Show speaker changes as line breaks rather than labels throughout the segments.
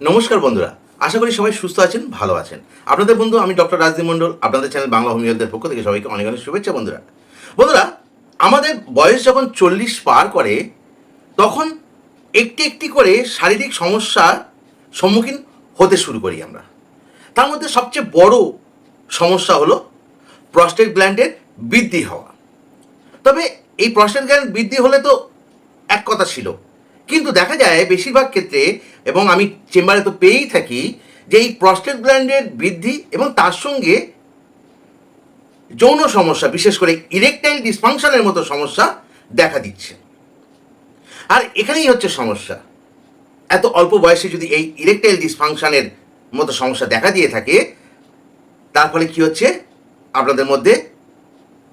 নমস্কার বন্ধুরা, আশা করি সবাই সুস্থ আছেন, ভালো আছেন। আপনাদের বন্ধু, আমি ডক্টর রাজদীপ মণ্ডল, আপনাদের চ্যানেল বাংলা হোমিওদের পক্ষ থেকে সবাইকে অনেক অনেক শুভেচ্ছা বন্ধুরা। বন্ধুরা, আমাদের বয়স যখন চল্লিশ পার করে, তখন একটি একটি করে শারীরিক সমস্যার সম্মুখীন হতে শুরু করি আমরা। তার মধ্যে সবচেয়ে বড় সমস্যা হলো প্রস্টেট গ্ল্যান্ডের বৃদ্ধি হওয়া। তবে এই প্রস্টেট গ্ল্যান্ড বৃদ্ধি হলে তো এক কথা ছিল কিন্তু দেখা যায় বেশিরভাগ ক্ষেত্রে, এবং আমি চেম্বারে তো পেয়েই থাকি, যে এই প্রস্টেট গ্ল্যান্ডের বৃদ্ধি এবং তার সঙ্গে যৌন সমস্যা, বিশেষ করে ইরেকটাইল ডিসফাংশনের মতো সমস্যা দেখা দিচ্ছে। আর এখানেই হচ্ছে সমস্যা। এত অল্প বয়সে যদি এই ইরেকটাইল ডিসফাংশনের মতো সমস্যা দেখা দিয়ে থাকে, তার ফলে কী হচ্ছে? আপনাদের মধ্যে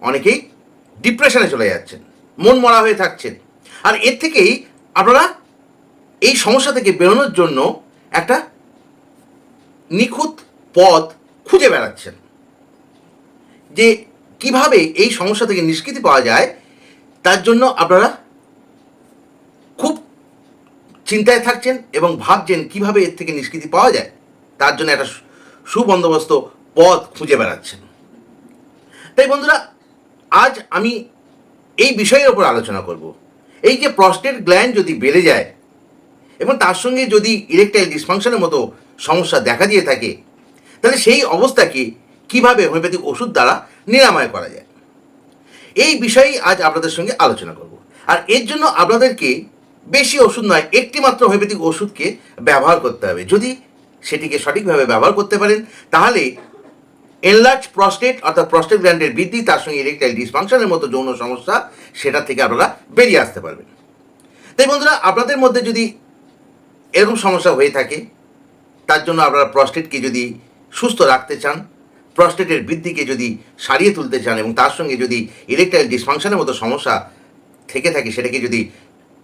অনেকেই ডিপ্রেশনে চলে যাচ্ছেন মন মরা হয়ে থাকছেন। আর এর থেকেই আপনারা এই সমস্যা থেকে বেরোনোর জন্য একটা নিখুঁত পথ খুঁজে বেড়াচ্ছেন। যে কীভাবে এই সমস্যা থেকে নিষ্কৃতি পাওয়া যায়, তার জন্য আপনারা খুব চিন্তায় থাকছেন এবং ভাবছেন কীভাবে এর থেকে নিষ্কৃতি পাওয়া যায়, তার জন্য একটা সুবন্দোবস্ত পথ খুঁজে বেড়াচ্ছেন। তাই বন্ধুরা, আজ আমি এই বিষয়ের ওপর আলোচনা করব। এই যে প্রস্টেট গ্ল্যান্ড যদি বেড়ে যায়, এবং তার সঙ্গে যদি ইরেকটাইল ডিসফাংশনের মতো সমস্যা দেখা দিয়ে থাকে, তাহলে সেই অবস্থাকে কীভাবে হোমিওপ্যাথিক ওষুধ দ্বারা নিরাময় করা যায়? এই বিষয়েই আজ আপনাদের সঙ্গে আলোচনা করব। আর এর জন্য আপনাদেরকে বেশি ওষুধ নয় একটি মাত্র হোমিওপ্যাথিক ওষুধকে ব্যবহার করতে হবে। যদি সেটিকে সঠিকভাবে ব্যবহার করতে পারেন, তাহলে এনলার্জ প্রস্টেট অর্থাৎ প্রস্টেট গ্ল্যান্ডের বৃদ্ধি, তার সঙ্গে ইরেকটাইল ডিসফাংশনের মতো যৌন সমস্যা, সেটা থেকে আপনারা বেরিয়ে আসতে পারবেন। তাই বন্ধুরা, আপনাদের মধ্যে যদি এরকম সমস্যা হয়ে থাকে, তার জন্য আপনারা প্রস্টেটকে যদি সুস্থ রাখতে চান প্রস্টেটের বৃদ্ধিকে যদি সারিয়ে তুলতে চান এবং তার সঙ্গে যদি ইলেকট্রাইল ডিসফাংশনের মতো সমস্যা থেকে থাকে, সেটাকে যদি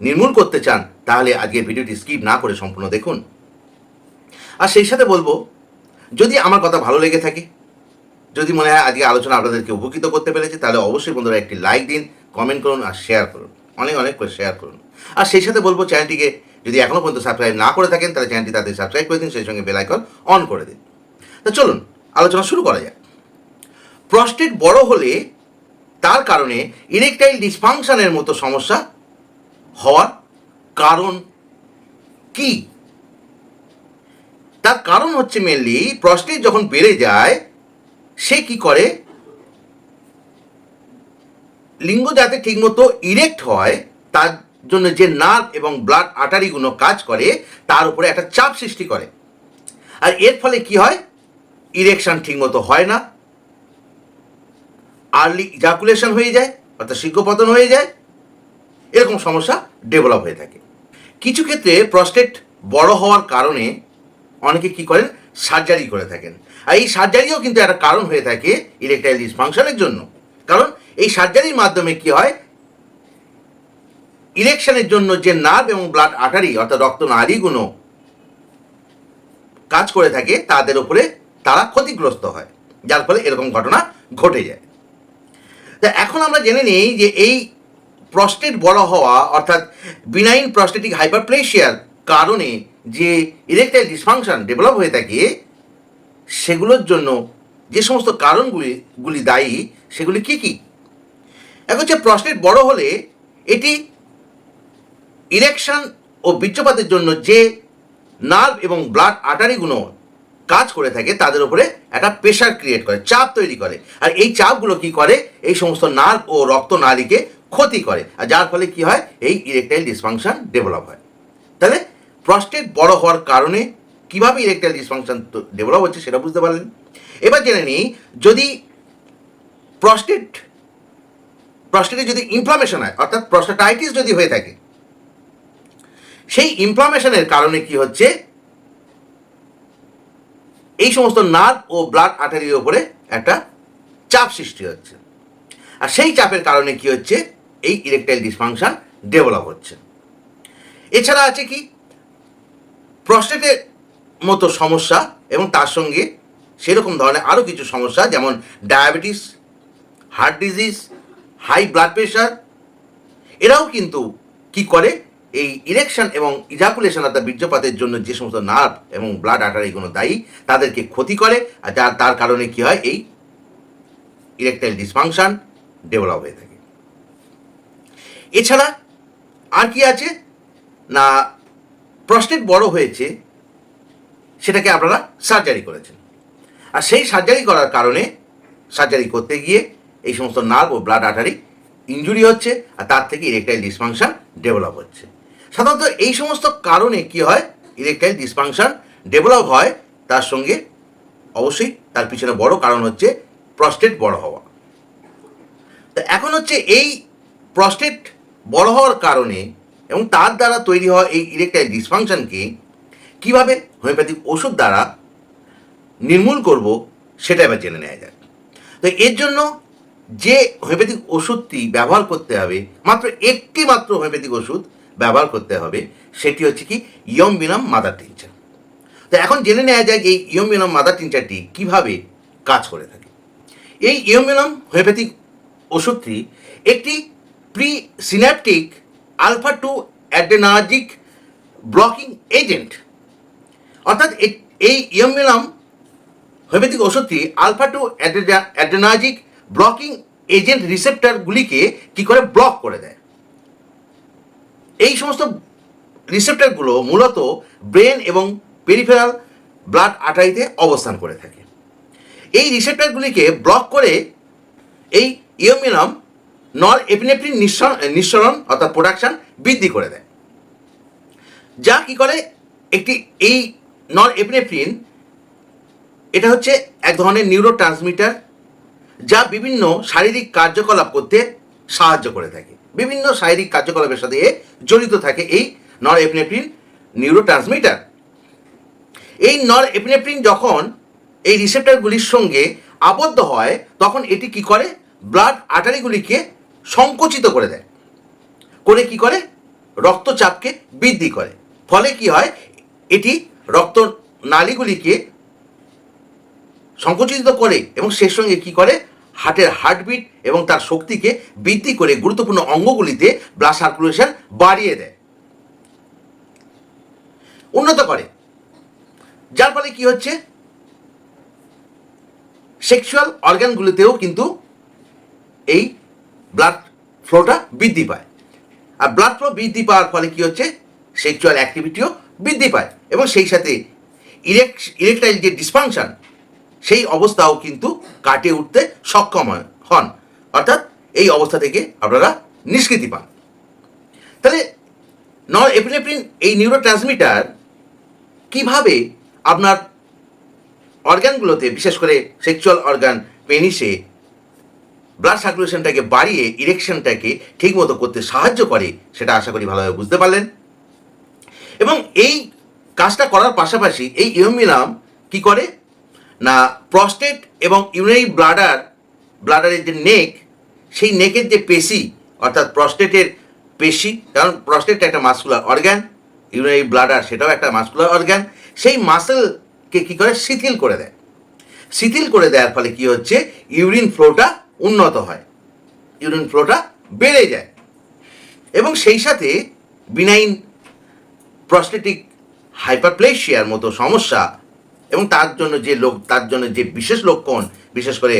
নির্মূল করতে চান, তাহলে আজকের ভিডিওটি স্কিপ না করে সম্পূর্ণ দেখুন। আর সেই সাথে বলব, যদি আমার কথা ভালো লেগে থাকে যদি মনে হয় আজকে আলোচনা আপনাদেরকে উপকৃত করতে পেরেছে, তাহলে অবশ্যই বন্ধুরা একটি লাইক দিন কমেন্ট করুন আর শেয়ার করুন। অনেক অনেক করে শেয়ার করুন। আর সেই সাথে বলব চ্যানেলটিকে যদি এখনও পর্যন্ত সাবস্ক্রাইব না করে থাকেন, তাহলে চ্যানেলটি তাদের সাবস্ক্রাইব করে দিন, সেই সঙ্গে বেল আইকন অন করে দিন। তা চলুন, আলোচনা শুরু করা যাক। প্রস্টেট বড় হলে তার কারণে ইরেকটাইল ডিসফাংশনের মতো সমস্যা হওয়ার কারণ কি? তার কারণ হচ্ছে মেনলি প্রস্টেট যখন বেড়ে যায় সে কি করে? লিঙ্গ যাতে ঠিকমতো ইরেক্ট হয়, তার জন্য যে নার্ভ এবং ব্লাড আটারিগুলো কাজ করে, তার উপরে একটা চাপ সৃষ্টি করে। আর এর ফলে কি হয়? ইরেকশন ঠিকমতো হয় না। আর্লি ইজাকুলেশন হয়ে যায়, অর্থাৎ শীঘ্রপতন হয়ে যায়। এরকম সমস্যা ডেভেলপ হয়ে থাকে। কিছু ক্ষেত্রে প্রস্টেট বড় হওয়ার কারণে অনেকে কি করেন? সার্জারি করে থাকেন। আর এই সার্জারিও কিন্তু একটা কারণ হয়ে থাকে ইরেকটাইল ডিসফাংশনের জন্য। কারণ এই সার্জারির মাধ্যমে কি হয়? ইলেকশনের জন্য যে নার্ভ এবং ব্লাড আটারি অর্থাৎ রক্ত নাড়িগুলো কাজ করে থাকে, তাদের উপরে তারা ক্ষতিগ্রস্ত হয়। যার ফলে এরকম ঘটনা ঘটে যায়। তা এখন আমরা জেনে নিই যে এই প্রস্টেট বড় হওয়া, অর্থাৎ বিনাইন প্রস্টেটিক হাইপারপ্লেশিয়ার কারণে যে ইরেকটাইল ডিসফাংশন ডেভেলপ হয়ে থাকে, সেগুলোর জন্য যে সমস্ত কারণগুলি, গুলি দায়ী, সেগুলি কি কি? এক হচ্ছে প্রস্টেট বড় হলে এটি ইরেকশন ও বীর্যপাতের জন্য যে নার্ভ এবং ব্লাড আটারিগুলো কাজ করে থাকে, তাদের উপরে একটা প্রেশার ক্রিয়েট করে, চাপ তৈরি করে। আর এই চাপগুলো কি করে? এই সমস্ত নার্ভ ও রক্ত নালীকে ক্ষতি করে। আর যার ফলে কি হয়? এই ইরেকটাইল ডিসফাংশন ডেভেলপ হয়। তাহলে প্রস্টেট বড় হওয়ার কারণে কীভাবে ইরেকটাইল ডিসফাংশন ডেভেলপ হচ্ছে সেটা বুঝতে পারলেন। এবার জেনে নিই, যদি প্রস্টেট প্রস্টেটে যদি ইনফ্লামেশন হয়, অর্থাৎ প্রস্টেটাইটিস যদি হয়ে থাকে, সেই ইনফ্লামেশনের কারণে কি হচ্ছে? এই সমস্ত নার্ভ ও ব্লাড আর্টারির ওপরে একটা চাপ সৃষ্টি হচ্ছে। আর সেই চাপের কারণে কি হচ্ছে? এই ইরেকটাইল ডিসফাংশন ডেভেলপ হচ্ছে। এছাড়া আছে কি? প্রস্টেটের মতো সমস্যা এবং তার সঙ্গে সেরকম ধরনের আরও কিছু সমস্যা, যেমন diabetes heart disease high blood pressure এরাও কিন্তু কি করে? এই ইরেকশন এবং ইজাকুলেশন অর্থাৎ বীর্যপাতের জন্য যে সমস্ত নার্ভ এবং ব্লাড আর্টারিগুলো দায়ী, তাদেরকে ক্ষতি করে আর যার তার কারণে কি হয়? এই ইরেকটাইল ডিসফাংশন ডেভেলপ হয়ে থাকে। এছাড়া আর কি আছে? না প্রস্টেট বড় হয়েছে, সেটাকে আপনারা সার্জারি করেছেন। আর সেই সার্জারি করার কারণে সার্জারি করতে গিয়ে এই সমস্ত নার্ভ ও ব্লাড আটারি ইঞ্জুরি হচ্ছে আর তার থেকে ইরেকটাইল ডিসফাংশন ডেভেলপ হচ্ছে। সাধারণত এই সমস্ত কারণে কি হয়? ইরেকটাইল ডিসফাংশন ডেভেলপ হয়, তার সঙ্গে অবশ্যই তার পিছনে বড় কারণ হচ্ছে প্রস্টেট বড় হওয়া। তো এখন হচ্ছে এই প্রস্টেট বড় হওয়ার কারণে এবং তার দ্বারা তৈরি হওয়া এই ইরেকটাইল ডিসফাংশনকে কীভাবে হোমিওপ্যাথিক ওষুধ দ্বারা নির্মূল করব, সেটা এবার জেনে নেওয়া যাক। তো এর জন্য যে হোমিওপ্যাথিক ওষুধটি ব্যবহার করতে হবে, মাত্র একটি মাত্র হোমিওপ্যাথিক ওষুধ ব্যবহার করতে হবে, সেটি হচ্ছে কি ইয়ম বিনাম মাদার টিনচার। তো এখন জেনে নেওয়া যায় এই ইয়ম বিনাম মাদার টিনচারটি কীভাবে কাজ করে থাকে। এই ইয়ম বিনাম হোমিওপ্যাথিক ওষুধটি একটি presynaptic alpha two adrenergic blocking agent. অর্থাৎ এই ইয়মিলাম হোমিওপ্যাথিক ওষুধটি alpha two adrenergic blocking agent রিসেপ্টরগুলিকে কি করে ব্লক করে দেয়? এই সমস্ত রিসেপ্টরগুলো মূলত ব্রেন এবং পেরিফেরাল ব্লাড আর্টারিতে অবস্থান করে থাকে। এই রিসেপ্টরগুলিকে ব্লক করে এই ইয়মিনাম নর এপিনেফ্রিন নিঃসরণ অর্থাৎ প্রোডাকশন বৃদ্ধি করে দেয়। যা কি করে? একটি এই নর এপিনেফ্রিন এটা হচ্ছে এক ধরনের নিউরো ট্রান্সমিটার যা বিভিন্ন শারীরিক কার্যকলাপ করতে সাহায্য করে থাকে। বিভিন্ন শারীরিক কার্যকলাপের সাথে জড়িত থাকে এই নর এপিনেফ্রিন নিউরো ট্রান্সমিটার এই নর এপিনেফ্রিন যখন এই রিসেপ্টারগুলির সঙ্গে আবদ্ধ হয়, তখন এটি কি করে? ব্লাড আর্টারিগুলিকে সংকুচিত করে দেয়। করে কি করে? রক্তচাপকে বৃদ্ধি করে। ফলে কি হয়? এটি রক্ত নালীগুলিকে সংকুচিত করে এবং সেই সঙ্গে কি করে? হার্টের হার্টবিট এবং তার শক্তিকে বৃদ্ধি করে গুরুত্বপূর্ণ অঙ্গগুলিতে ব্লাড সার্কুলেশন বাড়িয়ে দেয়। উন্নত করে। যার ফলে কি হচ্ছে? সেক্সুয়াল অর্গানগুলিতেও কিন্তু এই ব্লাড ফ্লোটা বৃদ্ধি পায়। আর ব্লাড ফ্লো বৃদ্ধি পাওয়ার ফলে কী হচ্ছে? সেক্সুয়াল অ্যাক্টিভিটিও বৃদ্ধি পায়। এবং সেই সাথে ইরেক ইরেকটাইল যে ডিসফাংশন সেই অবস্থাও কিন্তু কাটিয়ে উঠতে সক্ষম হন। অর্থাৎ এই অবস্থা থেকে আপনারা নিষ্কৃতি পান। তাহলে নর এপিনেফ্রিন এই নিউরো ট্রান্সমিটার কীভাবে আপনার অর্গানগুলোতে বিশেষ করে সেক্সুয়াল অর্গান পেনিসে ব্লাড সার্কুলেশনটাকে বাড়িয়ে ইরেকশনটাকে ঠিকমতো করতে সাহায্য করে, সেটা আশা করি ভালোভাবে বুঝতে পারলেন। এবং এই কাজটা করার পাশাপাশি এই ইউমিনাম কি করে? না প্রস্টেট এবং ইউনারি ব্লাডার ব্লাডারের যে নেক সেই নেকের যে পেশি অর্থাৎ প্রস্টেটের পেশি কারণ প্রস্টেট একটা মাস্কুলার অর্গ্যান ইউনারি ব্লাডার সেটাও একটা মাস্কুলার অর্গ্যান সেই মাসেলকে কি করে? শিথিল করে দেয়। শিথিল করে দেওয়ার ফলে কি হচ্ছে? ইউরিন ফ্লোটা উন্নত হয়। ইউরিন ফ্লোটা বেড়ে যায়। এবং সেই সাথে বিনাইন প্রস্টেটিক হাইপারপ্লেশিয়ার মতো সমস্যা এবং তার জন্য যে লোক, তার জন্য যে বিশেষ লক্ষণ, বিশেষ করে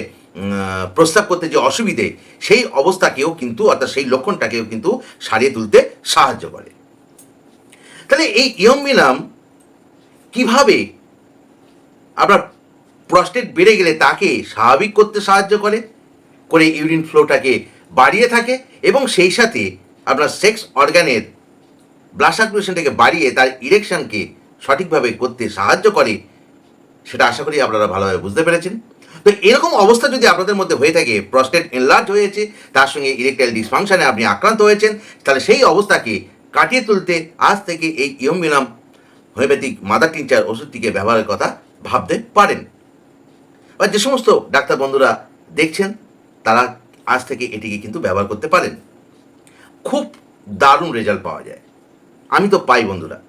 প্রস্তাব করতে যে অসুবিধে, সেই অবস্থাকেও কিন্তু, অর্থাৎ সেই লক্ষণটাকেও কিন্তু সারিয়ে তুলতে সাহায্য করে। তাহলে এই ইয়মিনাম কীভাবে আপনার প্রস্টেট বেড়ে গেলে তাকে স্বাভাবিক করতে সাহায্য করে? করে ইউরিন ফ্লোটাকে বাড়িয়ে থাকে এবং সেই সাথে আপনার সেক্স অর্গানের ব্লাড সার্কুলেশনটাকে বাড়িয়ে তার ইরেকশনকে সঠিকভাবে করতে সাহায্য করে, সেটা আশা করি আপনারা ভালোভাবে বুঝতে পেরেছেন। তো এরকম অবস্থা যদি আপনাদের মধ্যে হয়ে থাকে, প্রস্টেট এনলার্জ হয়েছে, তার সঙ্গে ইরেকটাইল ডিসফাংশনে আপনি আক্রান্ত হয়েছেন, তাহলে সেই অবস্থাকে কাটিয়ে তুলতে আজ থেকে এই ইয়মিনাম হোমিওপ্যাথিক মাদার টিনচার ওষুধটিকে ব্যবহারের কথা ভাবতে পারেন। বা যে সমস্ত ডাক্তার বন্ধুরা দেখছেন তারা আজ থেকে এটিকে কিন্তু ব্যবহার করতে পারেন। খুব দারুণ রেজাল্ট পাওয়া যায়। আমি তো পাই বন্ধুরা।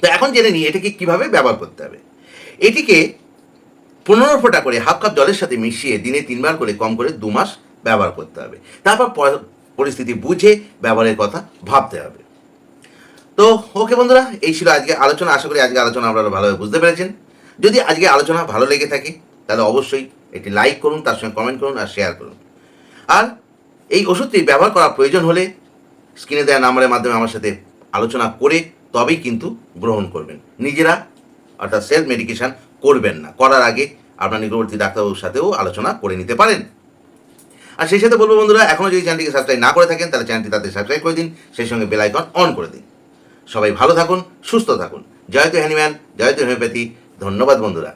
তো এখন জেনে নিই এটাকে কীভাবে ব্যবহার করতে হবে। এটিকে পনেরো ফোঁটা করে হাফ কাপ জলের সাথে মিশিয়ে দিনে তিনবার করে কম করে দু মাস ব্যবহার করতে হবে। তারপর পরিস্থিতি বুঝে ব্যবহারের কথা ভাবতে হবে। তো ওকে বন্ধুরা, এই ছিল আজকে আলোচনা। আশা করি আজকে আলোচনা আপনারা ভালোভাবে বুঝতে পেরেছেন। যদি আজকে আলোচনা ভালো লেগে থাকে, তাহলে অবশ্যই একটি লাইক করুন, তার সঙ্গে কমেন্ট করুন আর শেয়ার করুন। আর এই ওষুধটি ব্যবহার করা প্রয়োজন হলে স্ক্রিনে দেওয়া নাম্বারের মাধ্যমে আমার সাথে আলোচনা করে তবেই কিন্তু গ্রহণ করবেন। নিজেরা অর্থাৎ সেলফ মেডিকেশন করবেন না। করার আগে আপনার নিকটবর্তী ডাক্তারবাবুর সাথেও আলোচনা করে নিতে পারেন। আর সেই সাথে বলব বন্ধুরা এখনও যদি চ্যানেলটিকে সাবস্ক্রাইব না করে থাকেন, তাহলে চ্যানেলটি তাদের সাবস্ক্রাইব করে দিন। সেই সঙ্গে বেল আইকন অন করে দিন। সবাই ভালো থাকুন, সুস্থ থাকুন। জয়তু হ্যানিম্যান জয়তু হোমিওপ্যাথি ধন্যবাদ বন্ধুরা।